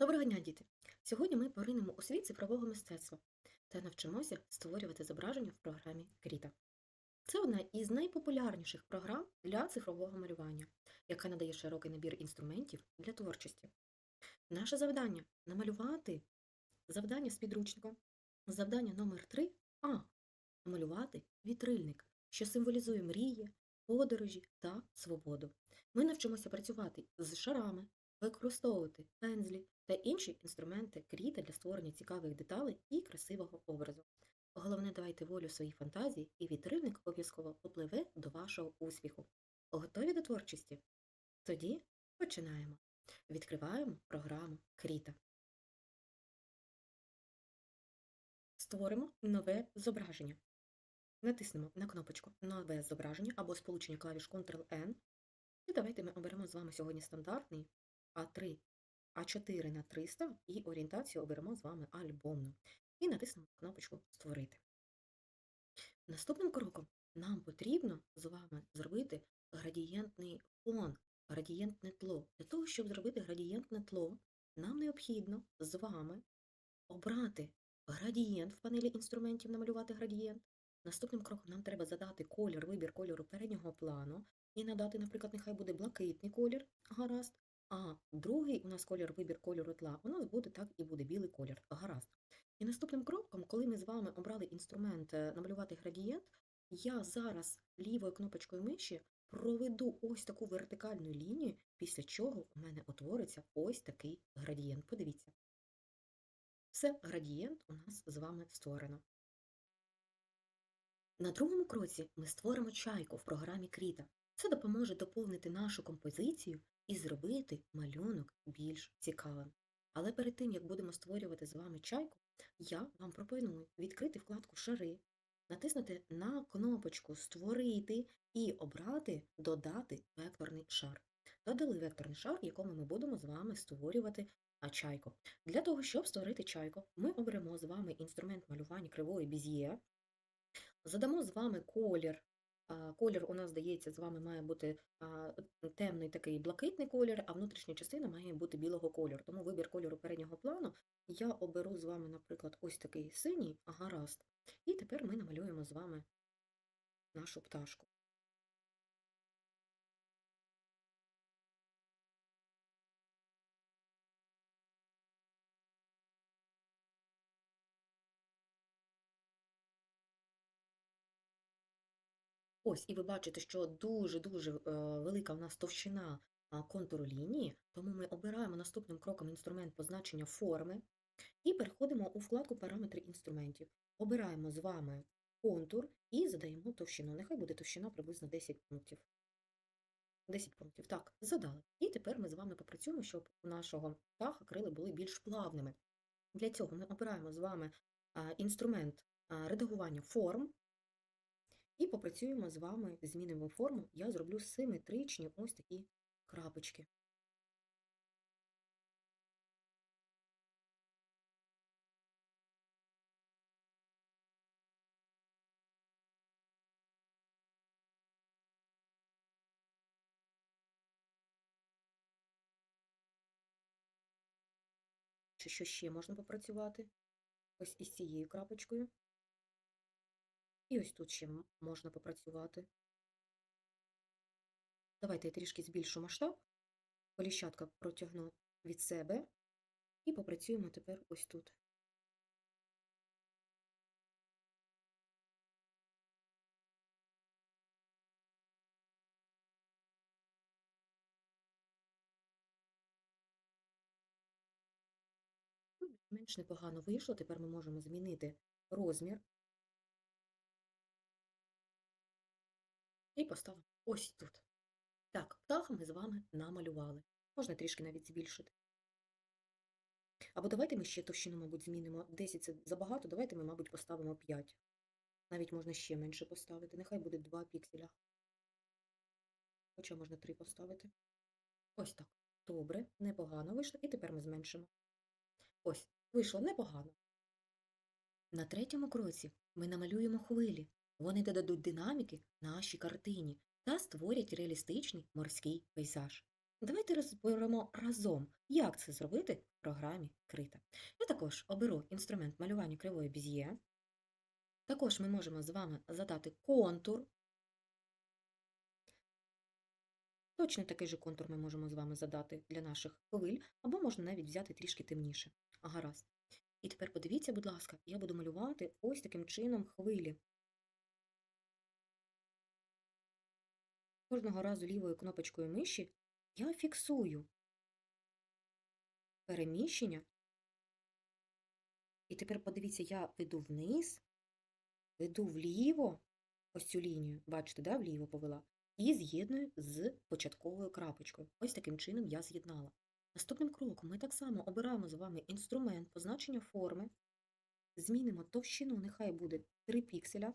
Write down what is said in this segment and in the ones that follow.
Доброго дня, діти! Сьогодні ми поринемо у світ цифрового мистецтва та навчимося створювати зображення в програмі Кріта. Це одна із найпопулярніших програм для цифрового малювання, яка надає широкий набір інструментів для творчості. Наше завдання намалювати завдання з підручника. Завдання номер 3 А. Намалювати вітрильник, що символізує мрії, подорожі та свободу. Ми навчимося працювати з шарами, використовувати пензлі та інші інструменти кріта для створення цікавих деталей і красивого образу. Головне, давайте волю своїй фантазії, і вітрильник обов'язково попливе до вашого успіху. Готові до творчості? Тоді починаємо. Відкриваємо програму Кріта. Створимо нове зображення. Натиснемо на кнопочку Нове зображення або сполучення клавіш Ctrl-N. І давайте ми оберемо з вами сьогодні стандартний А3, А4 на 300 і орієнтацію оберемо з вами альбомну. І натиснемо кнопочку Створити. Наступним кроком нам потрібно з вами зробити градієнтний фон, градієнтне тло. Для того, щоб зробити градієнтне тло, нам необхідно з вами обрати градієнт в панелі інструментів, намалювати градієнт. Наступним кроком нам треба задати колір, вибір кольору переднього плану і надати, наприклад, нехай буде блакитний колір, гаразд. Нас колір, вибір кольору тла, у нас буде так і буде білий колір, гаразд. І наступним кроком, коли ми з вами обрали інструмент е, намалювати градієнт, я зараз лівою кнопочкою миші проведу ось таку вертикальну лінію, після чого у мене утвориться ось такий градієнт. Подивіться. Все, градієнт у нас з вами створено. На другому кроці ми створимо чайку в програмі Кріта. Це допоможе доповнити нашу композицію і зробити малюнок більш цікавим. Але перед тим, як будемо створювати з вами чайку, я вам пропоную відкрити вкладку Шари, натиснути на кнопочку Створити і обрати Додати векторний шар. Додали векторний шар, в якому ми будемо з вами створювати чайку. Для того, щоб створити чайку, ми оберемо з вами інструмент малювання кривої біз'є, задамо з вами колір. Колір у нас, здається, з вами має бути темний такий блакитний колір, а внутрішня частина має бути білого кольору. Тому вибір кольору переднього плану я оберу з вами, наприклад, ось такий синій, гаразд. І тепер ми намалюємо з вами нашу пташку. Ось, і ви бачите, що дуже-дуже е, велика в нас товщина контуру лінії, тому ми обираємо наступним кроком інструмент позначення форми і переходимо у вкладку Параметри інструментів. Обираємо з вами контур і задаємо товщину. Нехай буде товщина приблизно 10 пунктів. 10 пунктів. Так, задали. І тепер ми з вами попрацюємо, щоб у нашого птаха крили були більш плавними. Для цього ми обираємо з вами інструмент редагування форм. І попрацюємо з вами, змінимо форму, я зроблю симетричні ось такі крапочки. Чи що ще можна попрацювати? Ось із цією крапочкою. І ось тут ще можна попрацювати. Давайте я трішки збільшу масштаб, коліщатка протягну від себе і попрацюємо тепер ось тут. Ну, Менш непогано вийшло. Тепер ми можемо змінити розмір і поставимо ось тут. Так, птаха ми з вами намалювали. Можна трішки навіть збільшити. Або давайте ми ще товщину, мабуть, змінимо. 10 це забагато, давайте ми, мабуть, поставимо 5. Навіть можна ще менше поставити. Нехай буде 2 пікселя. Хоча можна 3 поставити. Ось так. Добре, непогано вийшло. І тепер ми зменшимо. Ось, вийшло непогано. На третьому кроці ми намалюємо хвилі. Вони додадуть динаміки нашій картині та створять реалістичний морський пейзаж. Давайте розберемо разом, як це зробити в програмі Крита. Я також оберу інструмент малювання кривої біз'є. Також ми можемо з вами задати контур. Точно такий же контур ми можемо з вами задати для наших хвиль, або можна навіть взяти трішки темніше. Гаразд. І тепер подивіться, будь ласка, я буду малювати ось таким чином хвилі. Кожного разу лівою кнопочкою миші я фіксую переміщення. І тепер подивіться, я веду вниз, веду вліво, ось цю лінію, бачите, да, вліво повела, і з'єдную з початковою крапочкою. Ось таким чином я з'єднала. Наступним кроком ми так само обираємо з вами інструмент позначення форми, змінимо товщину, нехай буде 3 пікселя.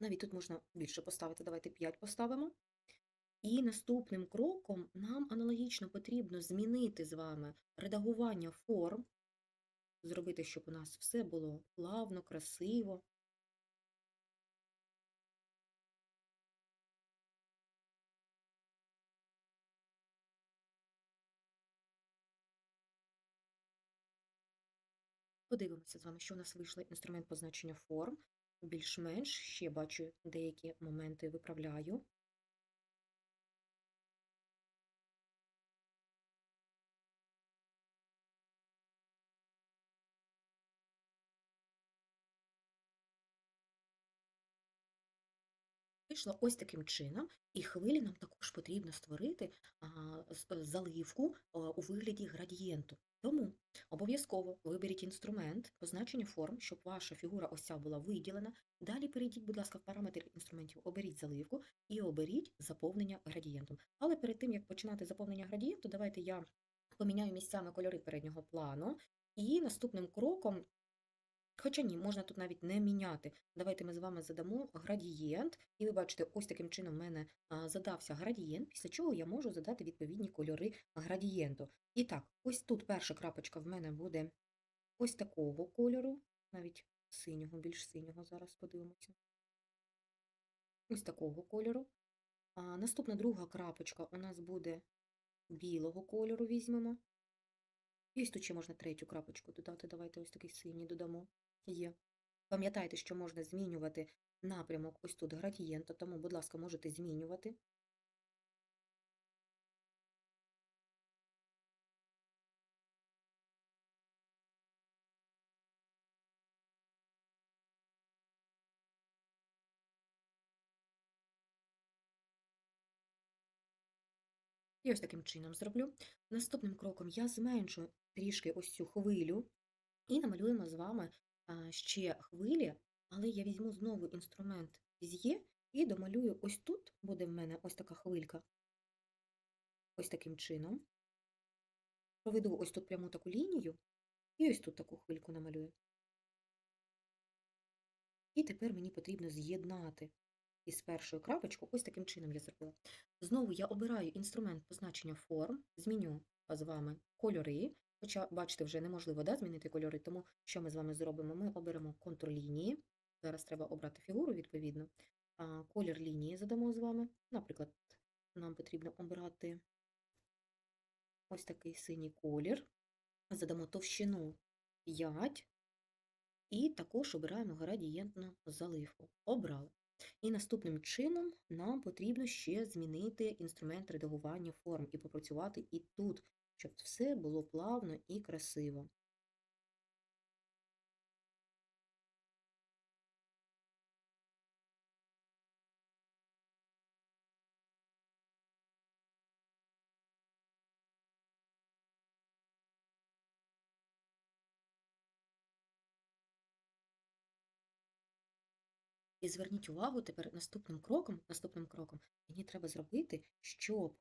Навіть тут можна більше поставити, давайте 5 поставимо. І наступним кроком нам аналогічно потрібно змінити з вами редагування форм, зробити, щоб у нас все було плавно, красиво. Подивимося з вами, що у нас вийшло інструмент позначення форм. Більш-менш ще бачу деякі моменти виправляю. Вийшло ось таким чином, і хвилі нам також потрібно створити е, заливку у вигляді градієнту. Тому обов'язково виберіть інструмент позначення форм, щоб ваша фігура ось була виділена. Далі перейдіть, будь ласка, в параметри інструментів, оберіть заливку і оберіть заповнення градієнтом. Але перед тим, як починати заповнення градієнту, давайте я поміняю місцями кольори переднього плану. І наступним кроком Хоча ні, можна тут навіть не міняти. Давайте ми з вами задамо градієнт, і ви бачите, ось таким чином в мене задався градієнт, після чого я можу задати відповідні кольори градієнту. І так, ось тут перша крапочка в мене буде ось такого кольору, навіть синього, більш синього, зараз подивимося. Ось такого кольору. А, наступна друга крапочка у нас буде білого кольору, візьмемо. І ось тут ще можна третю крапочку додати. Давайте ось такий синій додамо. Є. Пам'ятайте, що можна змінювати напрямок ось тут градієнта, тому, будь ласка, можете змінювати. І ось таким чином зроблю. Наступним кроком я зменшу трішки ось цю хвилю і намалюємо з вами ще хвилі, але я візьму знову інструмент Bezier і домалюю ось тут буде в мене ось така хвилька. Ось таким чином. Проведу ось тут пряму таку лінію і ось тут таку хвильку намалюю. І тепер мені потрібно з'єднати із першою крапочку, ось таким чином я зробила. Знову я обираю інструмент позначення форм, зміню з вами кольори, хоча, бачите, вже неможливо да, змінити кольори, тому що ми з вами зробимо? Ми оберемо контур лінії. Зараз треба обрати фігуру, відповідно. А, Колір лінії задамо з вами. Наприклад, нам потрібно обрати ось такий синій колір. Задамо товщину 5. І також обираємо градієнтну заливку. Обрали. І наступним чином нам потрібно ще змінити інструмент редагування форм і попрацювати і тут, щоб все було плавно і красиво. І зверніть увагу тепер наступним кроком, наступним кроком мені треба зробити, щоб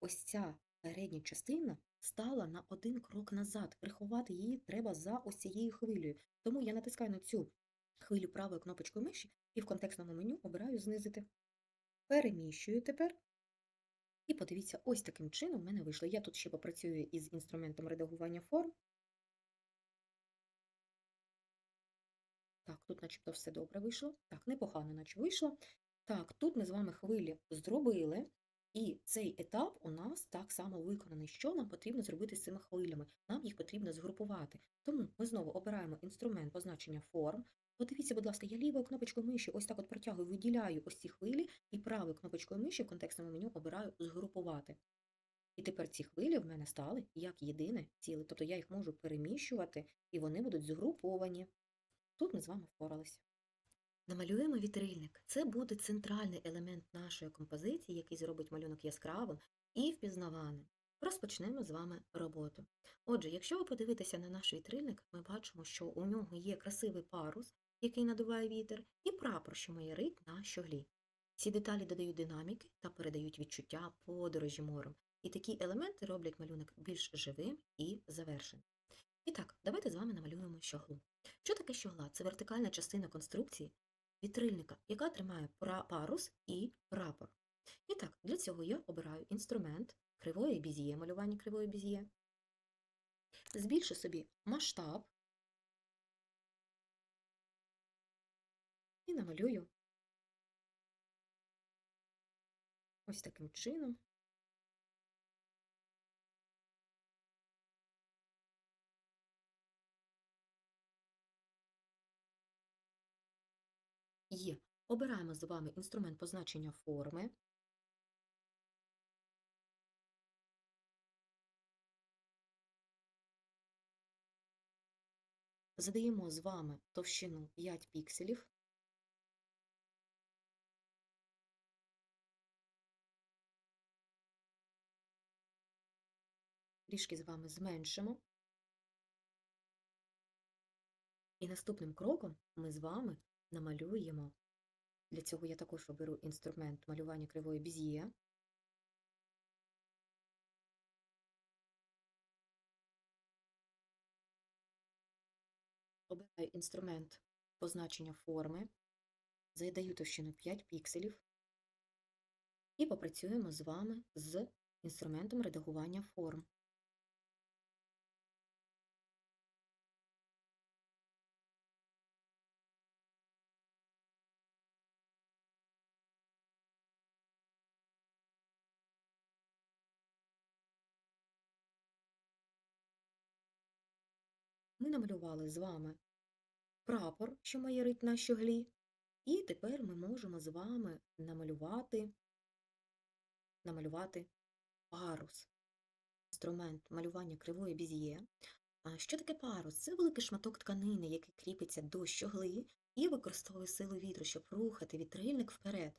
ось ця передня частина стала на один крок назад. Приховати її треба за ось цією хвилею. Тому я натискаю на цю хвилю правою кнопочкою миші і в контекстному меню обираю знизити. Переміщую тепер. І подивіться, ось таким чином в мене вийшло. Я тут ще попрацюю із інструментом редагування форм. Так, тут начебто все добре вийшло. Так, непогано наче вийшло. Так, тут ми з вами хвилі зробили. І цей етап у нас так само виконаний. Що нам потрібно зробити з цими хвилями? Нам їх потрібно згрупувати. Тому ми знову обираємо інструмент позначення форм. Подивіться, будь ласка, я лівою кнопочкою миші ось так от протягую, виділяю ось ці хвилі, і правою кнопочкою миші в контекстному меню обираю згрупувати. І тепер ці хвилі в мене стали як єдине ціле. Тобто я їх можу переміщувати, і вони будуть згруповані. Тут ми з вами впоралися. Намалюємо вітрильник. Це буде центральний елемент нашої композиції, який зробить малюнок яскравим і впізнаваним. Розпочнемо з вами роботу. Отже, якщо ви подивитеся на наш вітрильник, ми бачимо, що у нього є красивий парус, який надуває вітер, і прапор, що майорить на щоглі. Ці деталі додають динаміки та передають відчуття подорожі морем. І такі елементи роблять малюнок більш живим і завершеним. І так, давайте з вами намалюємо щоглу. Що таке щогла? Це вертикальна частина конструкції вітрильника, яка тримає парус і прапор. І так, для цього я обираю інструмент кривої бізіє, малювання кривої бізіє. Збільшу собі масштаб і намалюю ось таким чином. Є. Обираємо з вами інструмент позначення форми. Задаємо з вами товщину 5 пікселів. Трішки з вами зменшимо. І наступним кроком ми з вами намалюємо. Для цього я також оберу інструмент малювання кривої біз'є. Обираю інструмент позначення форми, задаю товщину 5 пікселів і попрацюємо з вами з інструментом редагування форм. Ми намалювали з вами прапор, що майорить на щоглі, і тепер ми можемо з вами намалювати, намалювати парус. Інструмент малювання кривої біз'є. Що таке парус? Це великий шматок тканини, який кріпиться до щогли і використовує силу вітру, щоб рухати вітрильник вперед.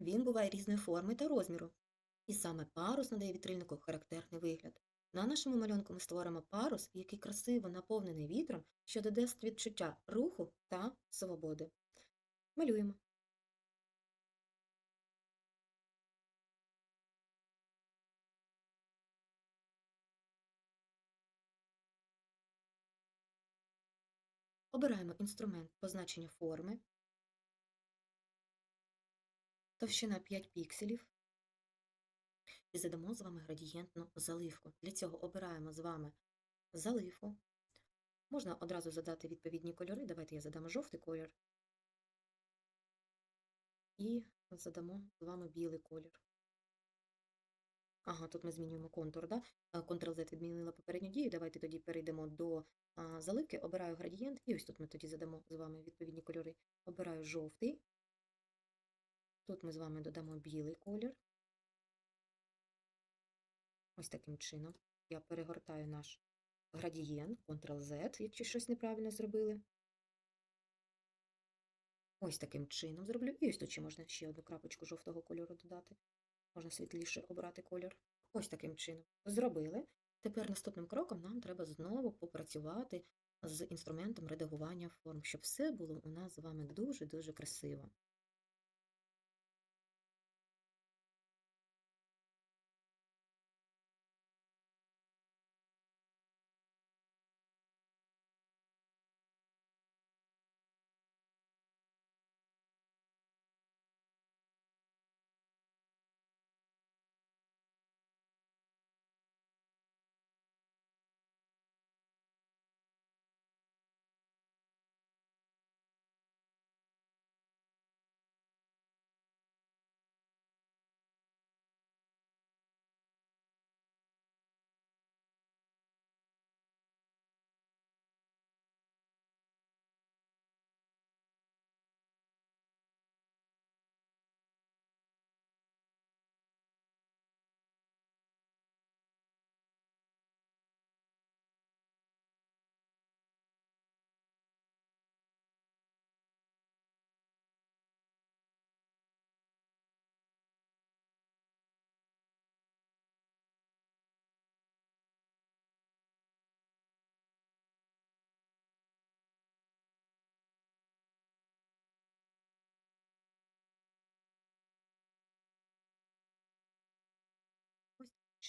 Він буває різної форми та розміру. І саме парус надає вітрильнику характерний вигляд. На нашому малюнку ми створимо парус, який красиво наповнений вітром, що додасть відчуття руху та свободи. Малюємо. Обираємо інструмент позначення форми, товщина 5 пікселів і задамо з вами градієнтну заливку. Для цього обираємо з вами заливку. Можна одразу задати відповідні кольори. Давайте я задам жовтий колір і задамо з вами білий колір. Ага, тут ми змінюємо контур, да? Ctrl-Z відмінила попередню дію. Давайте тоді перейдемо до заливки, обираю градієнт, і ось тут ми тоді задамо з вами відповідні кольори. Обираю жовтий. Тут ми з вами додамо білий колір. Ось таким чином. Я перегортаю наш градієнт, Ctrl-Z, якщо щось неправильно зробили. Ось таким чином зроблю. І ось тут ще можна ще одну крапочку жовтого кольору додати. Можна світліше обрати колір. Ось таким чином. Зробили. Тепер наступним кроком нам треба знову попрацювати з інструментом редагування форм, щоб все було у нас з вами дуже-дуже красиво.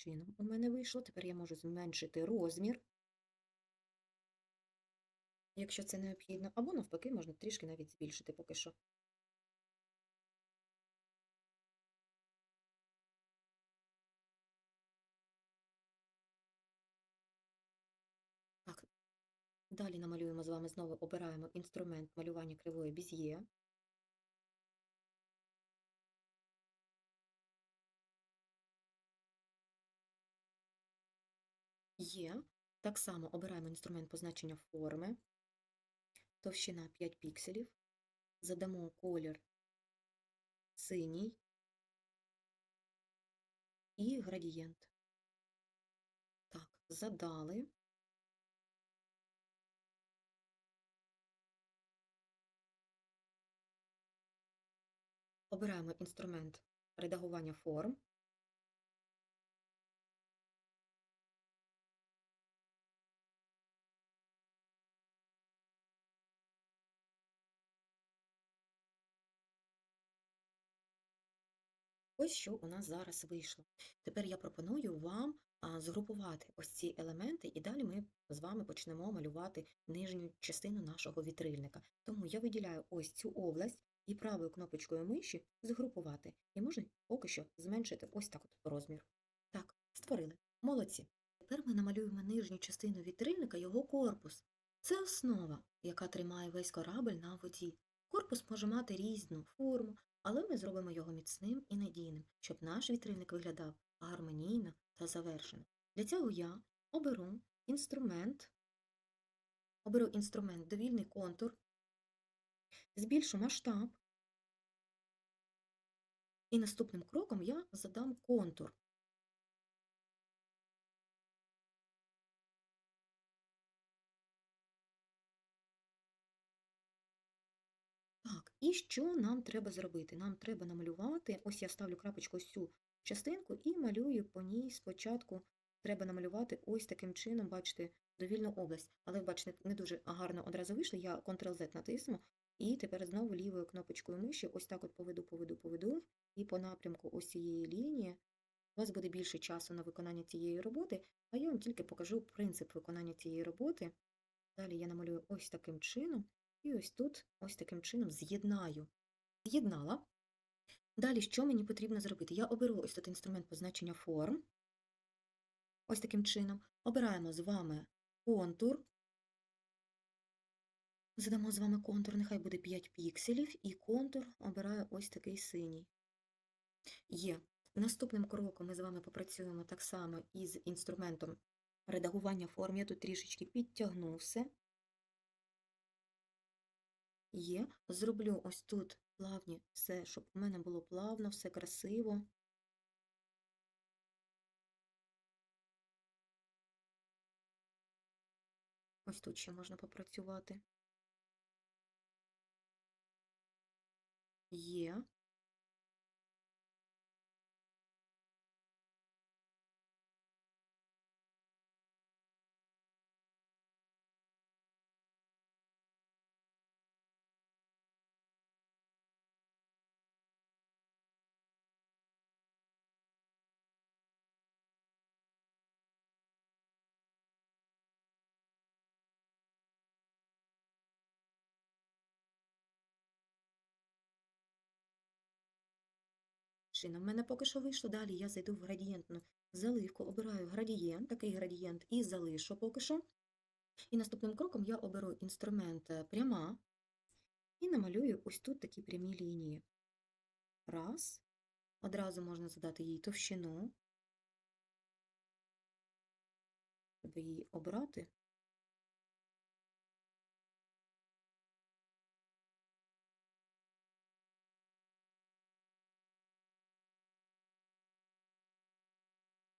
Чином у мене вийшло. Тепер я можу зменшити розмір, якщо це необхідно, або навпаки, можна трішки навіть збільшити поки що. Так, далі намалюємо з вами знову обираємо інструмент малювання кривої біз'є. Є. Так само обираємо інструмент позначення форми, товщина 5 пікселів, задамо колір синій і градієнт. Так, задали. Обираємо інструмент редагування форм. Ось що у нас зараз вийшло. Тепер я пропоную вам згрупувати ось ці елементи, і далі ми з вами почнемо малювати нижню частину нашого вітрильника. Тому я виділяю ось цю область і правою кнопочкою миші згрупувати. І можна поки що зменшити ось так от розмір. Так, створили. Молодці. Тепер ми намалюємо нижню частину вітрильника, його корпус. Це основа, яка тримає весь корабль на воді. Корпус може мати різну форму, але ми зробимо його міцним і надійним, щоб наш вітрильник виглядав гармонійно та завершено. Для цього я оберу інструмент, оберу інструмент довільний контур, збільшу масштаб, і наступним кроком я задам контур. Так, і що нам треба зробити? Нам треба намалювати, ось я ставлю крапочку ось цю частинку і малюю по ній спочатку. Треба намалювати ось таким чином, бачите, довільну область. Але, бачите, не дуже гарно одразу вийшло, я Ctrl-Z натисну, і тепер знову лівою кнопочкою миші ось так от поведу, поведу, поведу, і по напрямку ось цієї лінії у вас буде більше часу на виконання цієї роботи, а я вам тільки покажу принцип виконання цієї роботи. Далі я намалюю ось таким чином. І ось тут ось таким чином з'єднаю. З'єднала. Далі, що мені потрібно зробити? Я оберу ось тут інструмент позначення форм. Ось таким чином. Обираємо з вами контур. Задамо з вами контур, нехай буде 5 пікселів, і контур обираю ось такий синій. Є. Наступним кроком ми з вами попрацюємо так само із інструментом редагування форм. Я тут трішечки підтягну все. Є. Зроблю ось тут плавні все, щоб у мене було плавно, все красиво. Ось тут ще можна попрацювати. Є. Шина в мене поки що вийшло. Далі я зайду в градієнтну заливку, обираю градієнт, такий градієнт і залишу поки що. І наступним кроком я оберу інструмент е, пряма і намалюю ось тут такі прямі лінії. Раз. Одразу можна задати їй товщину. Треба її обрати.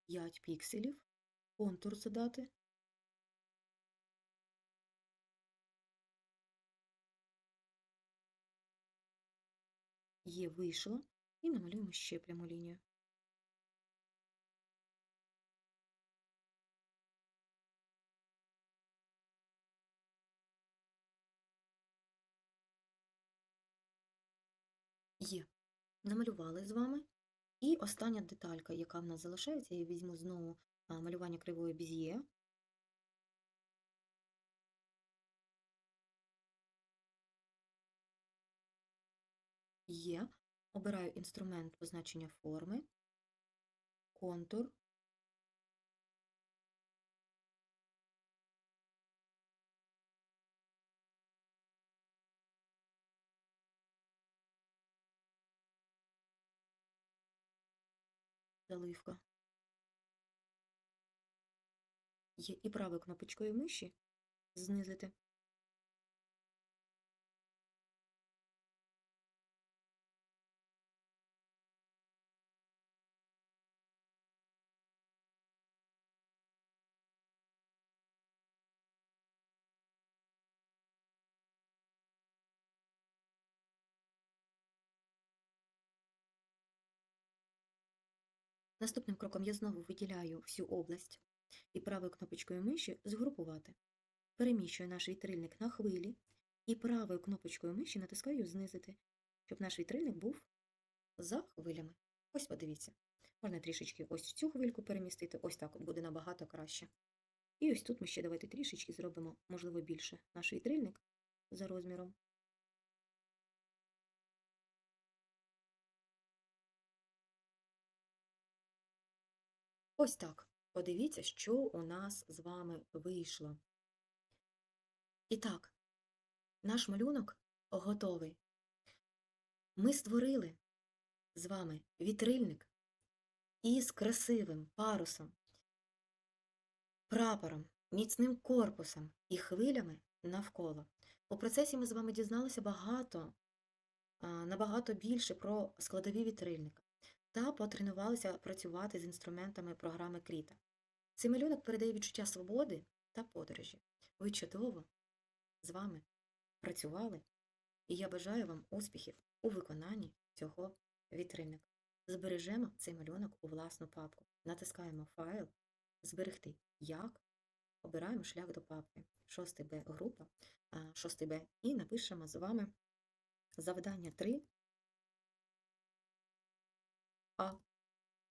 П'ять пікселів, контур задати. Є вийшло. І намалюємо ще пряму лінію. Є. Намалювали з вами. І остання деталька, яка в нас залишається, я візьму знову малювання кривої біз'є. Є. Обираю інструмент позначення форми, контур. Заливка. Є і правою кнопочкою миші знизити. Наступним кроком я знову виділяю всю область і правою кнопочкою миші згрупувати. Переміщую наш вітрильник на хвилі і правою кнопочкою миші натискаю знизити, щоб наш вітрильник був за хвилями. Ось подивіться. Можна трішечки ось цю хвильку перемістити, ось так буде набагато краще. І ось тут ми ще давайте трішечки зробимо, можливо, більше наш вітрильник за розміром. Ось так. Подивіться, що у нас з вами вийшло. І так, наш малюнок готовий. Ми створили з вами вітрильник із красивим парусом, прапором, міцним корпусом і хвилями навколо. У процесі ми з вами дізналися багато, набагато більше про складові вітрильника та потренувалися працювати з інструментами програми Кріта. Цей малюнок передає відчуття свободи та подорожі. Ви чудово з вами працювали, і я бажаю вам успіхів у виконанні цього вітрильника. Збережемо цей малюнок у власну папку. Натискаємо файл, зберегти як, обираємо шлях до папки 6Б група, 6Б і напишемо з вами завдання 3 А.